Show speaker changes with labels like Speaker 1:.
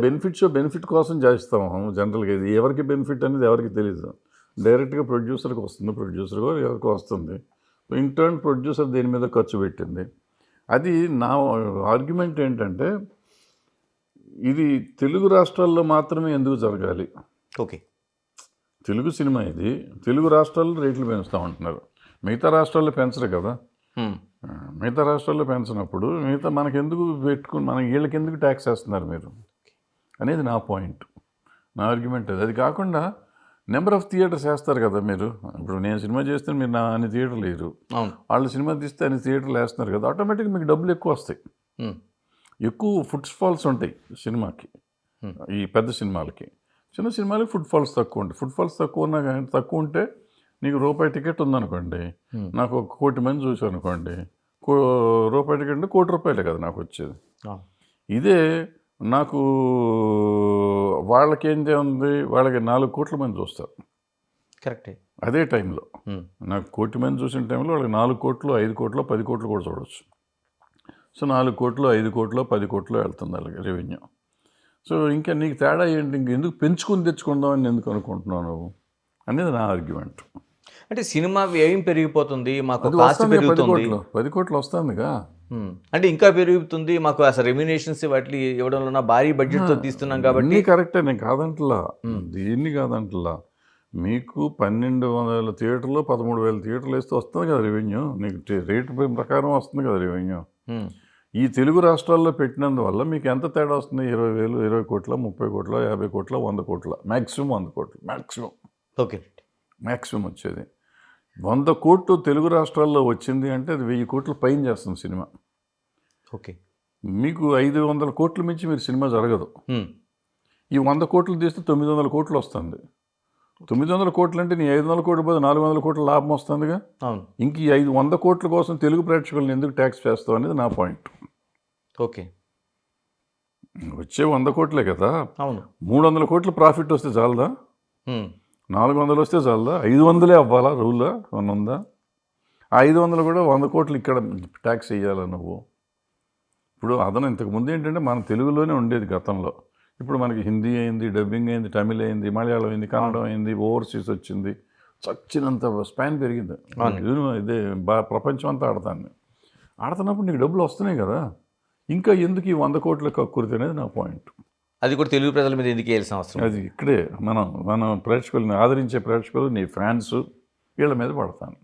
Speaker 1: Benefit show benefit కోసం చేస్తాం జనరల్గా. ఇది ఎవరికి బెనిఫిట్ అనేది ఎవరికి తెలియదు డైరెక్ట్గా ప్రొడ్యూసర్కి వస్తుంది ప్రొడ్యూసర్ ఎవరికి వస్తుంది. ఇంటర్న్ ప్రొడ్యూసర్ దీని మీద ఖర్చు పెట్టింది. అది నా ఆర్గ్యుమెంట్ ఏంటంటే ఇది తెలుగు రాష్ట్రాల్లో మాత్రమే ఎందుకు జరగాలి?
Speaker 2: ఓకే.
Speaker 1: తెలుగు సినిమా ఇది. తెలుగు రాష్ట్రాల్లో రేట్లు పెంచుతూ ఉంటున్నారు. మిగతా రాష్ట్రాల్లో పెంచరు కదా. మిగతా రాష్ట్రాల్లో పెంచినప్పుడు మిగతా మనకి ఎందుకు పెట్టుకుని మన వీళ్ళకి ఎందుకు ట్యాక్స్ వేస్తున్నారు మీరు? అనేది నా పాయింట్. నా ఆర్గ్యుమెంట్ అది. అది కాకుండా నెంబర్ ఆఫ్ థియేటర్స్ వేస్తారు కదా మీరు. ఇప్పుడు నేను సినిమా చేస్తే మీరు నా అన్ని థియేటర్లు లేరు వాళ్ళు సినిమా తీస్తే అన్ని థియేటర్లు వేస్తున్నారు కదా. ఆటోమేటిక్గా మీకు డబ్బులు ఎక్కువ వస్తాయి. ఎక్కువ ఫుడ్ ఫాల్స్ ఉంటాయి సినిమాకి. ఈ పెద్ద సినిమాలకి. చిన్న సినిమాలకి ఫుడ్ ఫాల్స్ తక్కువ ఉంటాయి. ఫుడ్ ఫాల్స్ తక్కువ ఉన్నా కానీ తక్కువ ఉంటే నీకు రూపాయి టికెట్ ఉందనుకోండి. నాకు ఒక కోటి మంది చూసాను అనుకోండి కో రూపాయి టికెట్ అంటే కోటి రూపాయలే కదా నాకు వచ్చేది. ఇదే నాకు వాళ్ళకేంటి ఉంది? వాళ్ళకి నాలుగు కోట్ల మంది చూస్తారు.
Speaker 2: కరెక్టే.
Speaker 1: అదే టైంలో. నాకు కోటి మంది చూసిన టైంలో వాళ్ళకి నాలుగు కోట్లు ఐదు కోట్లు పది కోట్లు కూడా చూడవచ్చు సో నాలుగు కోట్లు ఐదు కోట్లు పది కోట్లు వెళ్తుంది వాళ్ళకి రెవెన్యూ. సో ఇంకా నీకు తేడా ఏంటి? ఇంక ఎందుకు పెంచుకుని తెచ్చుకుందామని ఎందుకు అనుకుంటున్నావు నువ్వు? అనేది నా ఆర్గ్యుమెంట్.
Speaker 2: అంటే సినిమా వ్యయం పెరిగిపోతుంది మాకు
Speaker 1: పది కోట్లు. పది కోట్లు వస్తుందిగా.
Speaker 2: అంటే ఇంకా పెరుగుతుంది మాకు అసలు రెమ్యునేషన్స్ వాటి ఇవ్వడంలో భారీ బడ్జెట్తో తీస్తున్నాం కాబట్టి
Speaker 1: కరెక్టే నేను కాదంటలా. దీన్ని కాదంటలా. మీకు పన్నెండు వందల థియేటర్లు పదమూడు వేల థియేటర్లు వేస్తే వస్తుంది కదా రెవెన్యూ నీకు రేటు ప్రకారం వస్తుంది కదా రెవెన్యూ. ఈ తెలుగు రాష్ట్రాల్లో పెట్టినందువల్ల మీకు ఎంత తేడా వస్తుంది? ఇరవై వేలు ఇరవై కోట్ల ముప్పై కోట్ల యాభై కోట్ల వంద కోట్ల. మ్యాక్సిమం వంద కోట్లు. మ్యాక్సిమం
Speaker 2: ఓకే
Speaker 1: మ్యాక్సిమం వచ్చేది. వంద కోట్లు తెలుగు రాష్ట్రాల్లో వచ్చింది అంటే అది వెయ్యి కోట్ల పైన చేస్తుంది సినిమా.
Speaker 2: ఓకే.
Speaker 1: మీకు ఐదు వందల కోట్ల మించి మీరు సినిమా జరగదు. ఈ వంద కోట్లు తీస్తే తొమ్మిది వందల కోట్లు వస్తుంది. తొమ్మిది వందల కోట్లు అంటే నీ ఐదు వందల కోట్ల పోతే నాలుగు వందల కోట్ల లాభం వస్తుందిగా? ఇంక ఈ ఐదు వంద కోట్ల కోసం తెలుగు ప్రేక్షకులను ఎందుకు ట్యాక్స్ చేస్తావు అనేది నా పాయింట్.
Speaker 2: ఓకే.
Speaker 1: వచ్చే వంద కోట్లే కదా?
Speaker 2: అవును.
Speaker 1: మూడు వందల కోట్ల ప్రాఫిట్ వస్తే చాలదా. నాలుగు వందలు వస్తే చాలదా? ఐదు వందలే అవ్వాలా రూలా? ఏమన్నా ఉందా? ఆ ఐదు వందలు కూడా వంద కోట్లు ఇక్కడ ట్యాక్స్ వేయాలా నువ్వు? ఇప్పుడు అదనం ఇంతకు ముందు ఏంటంటే మన తెలుగులోనే ఉండేది గతంలో. ఇప్పుడు మనకి హిందీ అయింది డబ్బింగ్ అయింది తమిళ్ అయింది మలయాళం అయింది కన్నడం అయింది ఓవర్సీస్ వచ్చింది. చచ్చినంత స్పాన్ పెరిగింది. ఇది- ఇదే బా ప్రపంచం అంతా ఆడతాను ఆడుతున్నప్పుడు నీకు డబ్బులు వస్తున్నాయి కదా. ఇంకా ఎందుకు ఈ వంద కోట్ల కక్కుర్తి అనేది నా పాయింట్
Speaker 2: అది కూడా తెలుగు ప్రజల మీద ఎందుకు వేయాల్సిన అవసరం?
Speaker 1: అది ఇక్కడే మనం మనం ప్రేక్షకులను ఆదరించే ప్రేక్షకులు నీ ఫ్యాన్స్ వీళ్ళ మీద పడతాను.